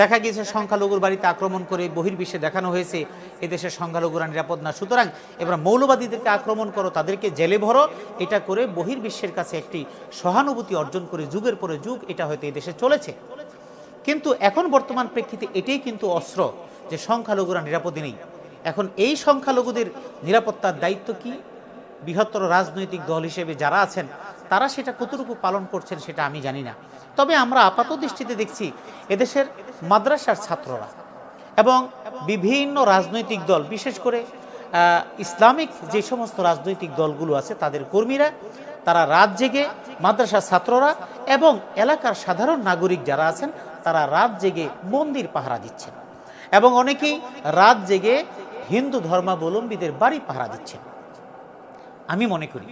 দেখা গিয়েছে সংখ্যালঘুর বাড়িতে আক্রমণ করে বহির্বিশ্বে দেখানো হয়েছে, এদেশের সংখ্যালঘুরা নিরাপদ না। সুতরাং এবার মৌলবাদীদেরকে আক্রমণ করো, তাদেরকে জেলে ভরো, এটা করে বহির্বিশ্বের কাছে একটি সহানুভূতি অর্জন করে যুগের পরে যুগ এটা হয়তো এদেশে চলেছে। কিন্তু এখন বর্তমান প্রেক্ষিতে এটাই কিন্তু অস্ত্র যে সংখ্যালঘুরা নিরাপদে নেই। এখন এই সংখ্যালঘুদের নিরাপত্তার দায়িত্ব কি? বৃহত্তর রাজনৈতিক দল হিসেবে যারা আছেন তারা সেটা কতটুকু পালন করছেন সেটা আমি জানি না। তবে আমরা আপাত দৃষ্টিতে দেখছি এদেশের মাদ্রাসার ছাত্ররা এবং বিভিন্ন রাজনৈতিক দল, বিশেষ করে ইসলামিক যে সমস্ত রাজনৈতিক দলগুলো আছে, তাদের কর্মীরা, তারা রাত জেগে মাদ্রাসার ছাত্ররা এবং এলাকার সাধারণ নাগরিক যারা আছেন, তারা রাত জেগে মন্দির পাহারা দিচ্ছেন এবং অনেকেই রাত জেগে হিন্দু ধর্মাবলম্বীদের বাড়ি পাহারা দিচ্ছেন। আমি মনে করি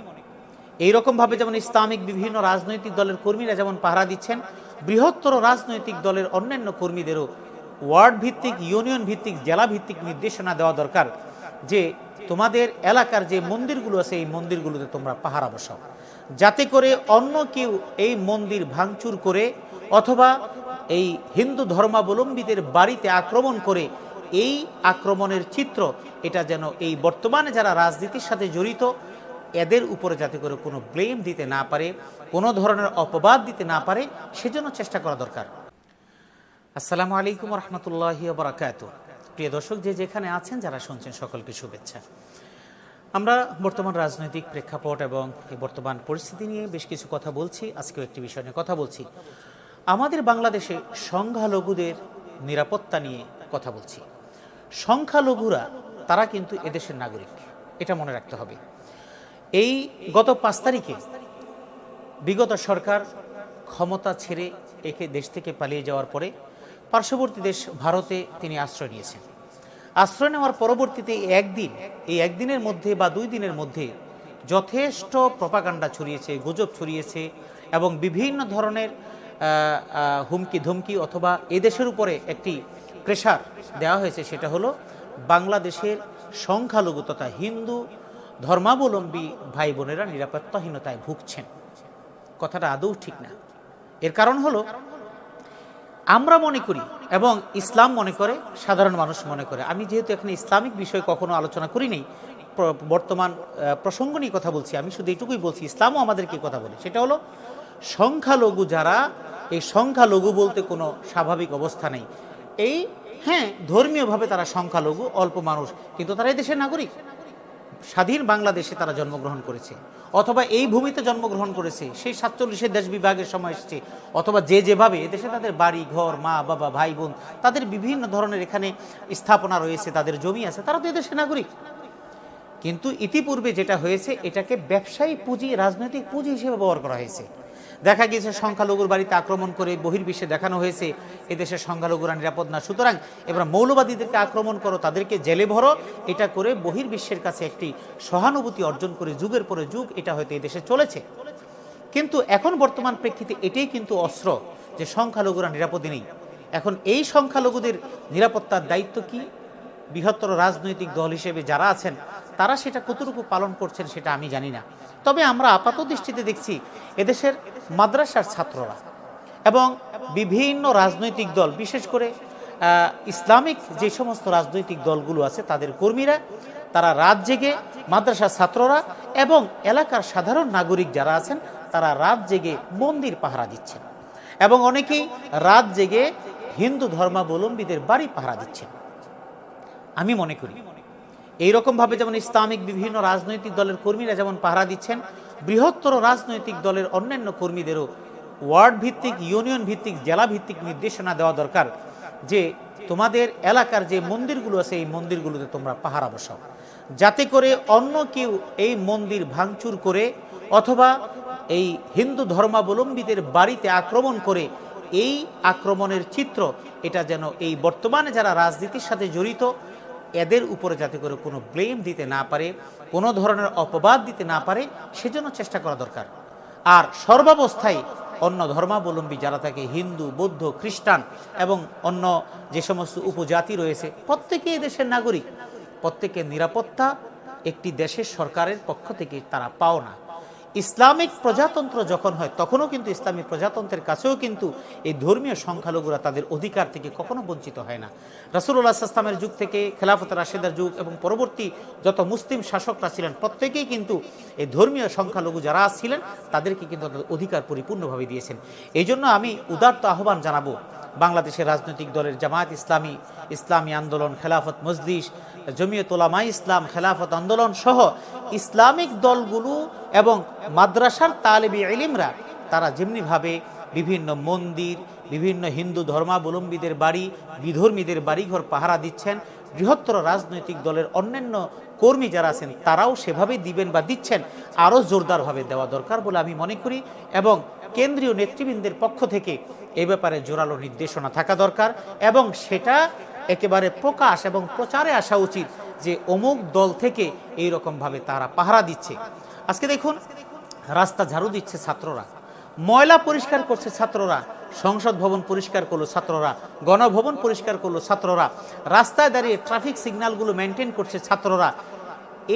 এইরকমভাবে যেমন ইসলামিক বিভিন্ন রাজনৈতিক দলের কর্মীরা যেমন পাহারা দিচ্ছেন, বৃহত্তর রাজনৈতিক দলের অন্যান্য কর্মীদেরও ওয়ার্ড ভিত্তিক ইউনিয়ন ভিত্তিক জেলা ভিত্তিক নির্দেশনা দেওয়া দরকার যে তোমাদের এলাকার যে মন্দিরগুলো আছে, এই মন্দিরগুলোতে তোমরা পাহারা বসাও। যাতে করে অন্য কেউ এই মন্দির ভাঙচুর করে অথবা এই হিন্দু ধর্মাবলম্বীদের বাড়িতে আক্রমণ করে, এই আক্রমণের চিত্র এটা যেন এই বর্তমানে যারা রাজনীতির সাথে জড়িত এদের উপরে যাতে করে কোনো ব্লেম দিতে না পারে, কোনো ধরনের অপবাদ দিতে না পারে, সেজন্য চেষ্টা করা দরকার। আসসালামু আলাইকুম রহমতুল্লাহ বরাকাত প্রিয় দর্শক, যে যেখানে আছেন, যারা শুনছেন, সকলকে শুভেচ্ছা। আমরা বর্তমান রাজনৈতিক প্রেক্ষাপট এবং বর্তমান পরিস্থিতি নিয়ে বেশ কিছু কথা বলছি, আজকেও একটি বিষয় নিয়ে কথা বলছি। আমাদের বাংলাদেশে সংখ্যালঘুদের নিরাপত্তা নিয়ে কথা বলছি। সংখ্যালঘুরা, তারা কিন্তু এদেশের নাগরিক, এটা মনে রাখতে হবে। এই গত পাঁচ তারিখে বিগত সরকার ক্ষমতা ছেড়ে একে দেশ থেকে পালিয়ে যাওয়ার পরে পার্শ্ববর্তী দেশ ভারতে তিনি আশ্রয় নিয়েছেন। আশ্রয় নেওয়ার পরবর্তীতে একদিন, এই একদিনের মধ্যে বা দুই দিনের মধ্যে যথেষ্ট প্রপাগান্ডা ছড়িয়েছে, গুজব ছড়িয়েছে এবং বিভিন্ন ধরনের হুমকি ধমকি অথবা এদেশের উপরে একটি প্রেশার দেওয়া হয়েছে। সেটা হলো বাংলাদেশের সংখ্যালঘু তথা হিন্দু ধর্মাবলম্বী ভাই বোনেরা নিরাপত্তাহীনতায় ভুগছেন। কথাটা আদৌ ঠিক না। এর কারণ হলো, আমরা মনে করি এবং ইসলাম মনে করে, সাধারণ মানুষ মনে করে। আমি যেহেতু এখানে ইসলামিক বিষয়ে কখনো আলোচনা করি নাই, প্র- বর্তমান প্রসঙ্গ নিয়ে কথা বলছি। আমি শুধু এইটুকুই বলছি, ইসলামও আমাদেরকে কথা বলে। সেটা হলো, সংখ্যালঘু যারা, এই সংখ্যালঘু বলতে কোনো স্বাভাবিক অবস্থা নেই। এই হ্যাঁ ধর্মীয়ভাবে তারা সংখ্যালঘু, অল্প মানুষ, কিন্তু তারা এই দেশের নাগরিক। স্বাধীন বাংলাদেশে তারা জন্মগ্রহণ করেছে। অথবা এই ভূমিতে জন্মগ্রহণ করেছে, সেই সাতচল্লিশের দেশ বিভাগের সময় এসছে। অথবা যে যেভাবে এদেশে তাদের বাড়ি, ঘর, মা, বাবা, ভাই, বোন, তাদের বিভিন্ন ধরনের এখানে স্থাপনা রয়েছে, তাদের জমি আছে, তারা তো এদেশের নাগরিক। কিন্তু ইতিপূর্বে যেটা হয়েছে, এটাকে ব্যবসায়ী পুঁজি, রাজনৈতিক পুঁজি হিসেবে ব্যবহার করা হয়েছে। দেখা গিয়েছে সংখ্যালঘুর বাড়িতে আক্রমণ করে বহির্বিশ্বে দেখানো হয়েছে, এদেশের সংখ্যালঘুরা নিরাপদ না। সুতরাং এবার মৌলবাদীদেরকে আক্রমণ করো, তাদেরকে জেলে ভরো, এটা করে বহির্বিশ্বের কাছে একটি সহানুভূতি অর্জন করে যুগের পরে যুগ এটা হয়তো এদেশে চলেছে। কিন্তু এখন বর্তমান প্রেক্ষিতে এটাই কিন্তু অস্ত্র যে সংখ্যালঘুরা নিরাপদে নেই। এখন এই সংখ্যালঘুদের নিরাপত্তার দায়িত্ব কি? বৃহত্তর রাজনৈতিক দল হিসেবে যারা আছেন, তারা সেটা কতটুকু পালন করছেন সেটা আমি জানি না। তবে আমরা আপাত দৃষ্টিতে দেখছি এদেশের মাদ্রাসার ছাত্ররা এবং বিভিন্ন রাজনৈতিক দল, বিশেষ করে ইসলামিক যে সমস্ত রাজনৈতিক দলগুলো আছে, তাদের কর্মীরা, তারা রাত জেগে মাদ্রাসার ছাত্ররা এবং এলাকার সাধারণ নাগরিক যারা আছেন, তারা রাত জেগে মন্দির পাহারা দিচ্ছেন এবং অনেকেই রাত জেগে হিন্দু ধর্মাবলম্বীদের বাড়ি পাহারা দিচ্ছেন। আমি মনে করি। এইরকমভাবে যেমন ইসলামিক বিভিন্ন রাজনৈতিক দলের কর্মীরা যেমন পাহারা দিচ্ছেন, বৃহত্তর রাজনৈতিক দলের অন্যান্য কর্মীদেরও ওয়ার্ড ভিত্তিক ইউনিয়ন ভিত্তিক জেলা ভিত্তিক নির্দেশনা দেওয়া দরকার যে তোমাদের এলাকার যে মন্দিরগুলো আছে, এই মন্দিরগুলোতে তোমরা পাহারা বসাও। যাতে করে অন্য কেউ এই মন্দির ভাঙচুর করে অথবা এই হিন্দু ধর্মাবলম্বীদের বাড়িতে আক্রমণ করে, এই আক্রমণের চিত্র এটা যেন এই বর্তমানে যারা রাজনীতির সাথে জড়িত এদের উপরে যাতে করে কোনো ব্লেম দিতে না পারে, কোনো ধরনের অপবাদ দিতে না পারে, সেজন্য চেষ্টা করা দরকার। আর সর্বাবস্থায় অন্য ধর্মাবলম্বী যারা থাকে, হিন্দু, বৌদ্ধ, খ্রিস্টান এবং অন্য যে সমস্ত উপজাতি রয়েছে প্রত্যেকেই দেশের নাগরিক। প্রত্যেকের নিরাপত্তা একটি দেশের সরকারের পক্ষ থেকে তারা পাও না ইসলামিক প্রজাতন্ত্র যখন হয়, তখনও কিন্তু ইসলামী প্রজাতন্ত্রের কাছেও কিন্তু এই ধর্মীয় সংখ্যালঘুরা তাদের অধিকার থেকে কখনো বঞ্চিত হয় না। রাসুল্লাহ ইসলামের যুগ থেকে খেলাফত রাশেদার যুগ এবং পরবর্তী যত মুসলিম শাসকরা ছিলেন, প্রত্যেকেই কিন্তু এই ধর্মীয় সংখ্যালঘু যারা ছিলেন, তাদেরকে কিন্তু অধিকার পরিপূর্ণভাবে দিয়েছেন। এই জন্য আমি উদার্ত আহ্বান জানাব বাংলাদেশের রাজনৈতিক দলের জামায়াত ইসলামী ইসলামী আন্দোলন, খেলাফত মজলিস, জমিয়ত ওলামা ইসলাম, খেলাফত আন্দোলন সহ ইসলামিক দলগুলো এবং মাদ্রাসার তালেবি ইলিমরা, তারা যেমনিভাবে বিভিন্ন মন্দির, বিভিন্ন হিন্দু ধর্মাবলম্বীদের বাড়ি, বিধর্মীদের বাড়িঘর পাহারা দিচ্ছেন, বৃহত্তর রাজনৈতিক দলের অন্যান্য কর্মী যারা আছেন, তারাও সেভাবেই দিবেন বা দিচ্ছেন, আরও জোরদারভাবে দেওয়া দরকার বলে আমি মনে করি এবং কেন্দ্রীয় নেতৃবৃন্দের পক্ষ থেকে এ ব্যাপারে জোরালো নির্দেশনা থাকা দরকার এবং সেটা একেবারে প্রকাশ এবং প্রচারে আসা উচিত যে অমুক দল থেকে এই রকমভাবে তারা পাহারা দিচ্ছে। আজকে দেখুন, রাস্তা ঝাড়ু দিচ্ছে ছাত্ররা, ময়লা পরিষ্কার করছে ছাত্ররা, সংসদ ভবন পরিষ্কার করল ছাত্ররা, গণভবন পরিষ্কার করল ছাত্ররা, রাস্তায় দাঁড়িয়ে ট্রাফিক সিগন্যালগুলো মেনটেন করছে ছাত্ররা।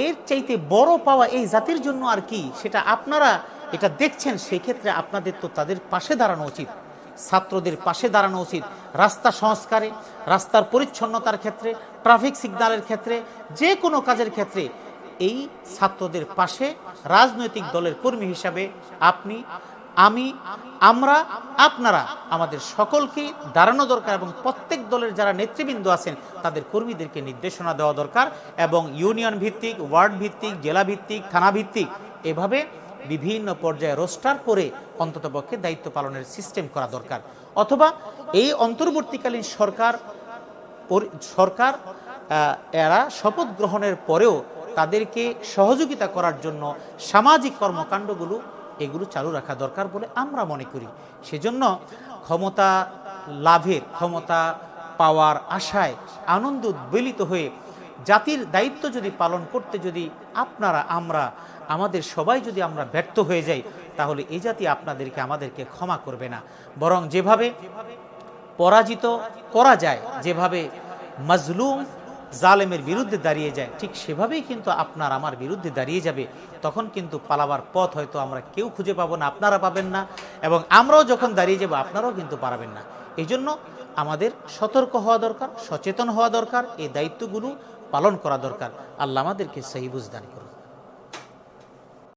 এর চাইতে বড় পাওয়া এই জাতির জন্য আর কি, সেটা আপনারা এটা দেখছেন সেই ক্ষেত্রে আপনাদের তো তাদের পাশে দাঁড়ানো উচিত। ছাত্রদের পাশে দাঁড়ানো উচিত। রাস্তা সংস্কারে, রাস্তার পরিচ্ছন্নতার ক্ষেত্রে ট্রাফিক সিগন্যালের ক্ষেত্রে, যে কোনো কাজের ক্ষেত্রে এই ছাত্রদের পাশে রাজনৈতিক দলের কর্মী হিসাবে আপনি, আমি, আমরা, আপনারা, আমাদের সকলকে দাঁড়ানো দরকার এবং প্রত্যেক দলের যারা নেতৃবৃন্দ আছেন, তাদের কর্মীদেরকে নির্দেশনা দেওয়া দরকার এবং ইউনিয়ন ভিত্তিক, ওয়ার্ড ভিত্তিক, জেলা ভিত্তিক, থানা ভিত্তিক, এভাবে বিভিন্ন পর্যায়ে রোস্টার করে অন্ততপক্ষে দায়িত্ব পালনের সিস্টেম করা দরকার। অথবা এই অন্তর্বর্তীকালীন সরকার সরকার এরা শপথ গ্রহণের পরেও তাদেরকে সহযোগিতা করার জন্য সামাজিক কর্মকাণ্ডগুলো এগুলো চালু রাখা দরকার বলে আমরা মনে করি। সেজন্য ক্ষমতা লাভের, ক্ষমতা পাওয়ার আশায় আনন্দ উদ্বেলিত হয়ে জাতির দায়িত্ব যদি পালন করতে যদি আপনারা, আমরা আমাদের সবাই যদি আমরা ব্যর্থ হয়ে যাই, তাহলে এই জাতি আপনাদেরকে আমাদেরকে ক্ষমা করবে না। বরং যেভাবে পরাজিত করা যায়, যেভাবে মজলুম জালেমের বিরুদ্ধে দাঁড়িয়ে যায়, ঠিক সেভাবেই কিন্তু আপনার আমার বিরুদ্ধে দাঁড়িয়ে যাবে। তখন কিন্তু পালাবার পথ হয়তো আমরা কেউ খুঁজে পাবো না, আপনারা পাবেন না, এবং আমরাও যখন দাঁড়িয়ে যাব, আপনারাও কিন্তু পারবেন না। এই জন্য আমাদের সতর্ক হওয়া দরকার, সচেতন হওয়া দরকার, এই দায়িত্বগুলো পালন করা দরকার। আল্লাহ আমাদেরকে সেই বুঝদান করুন।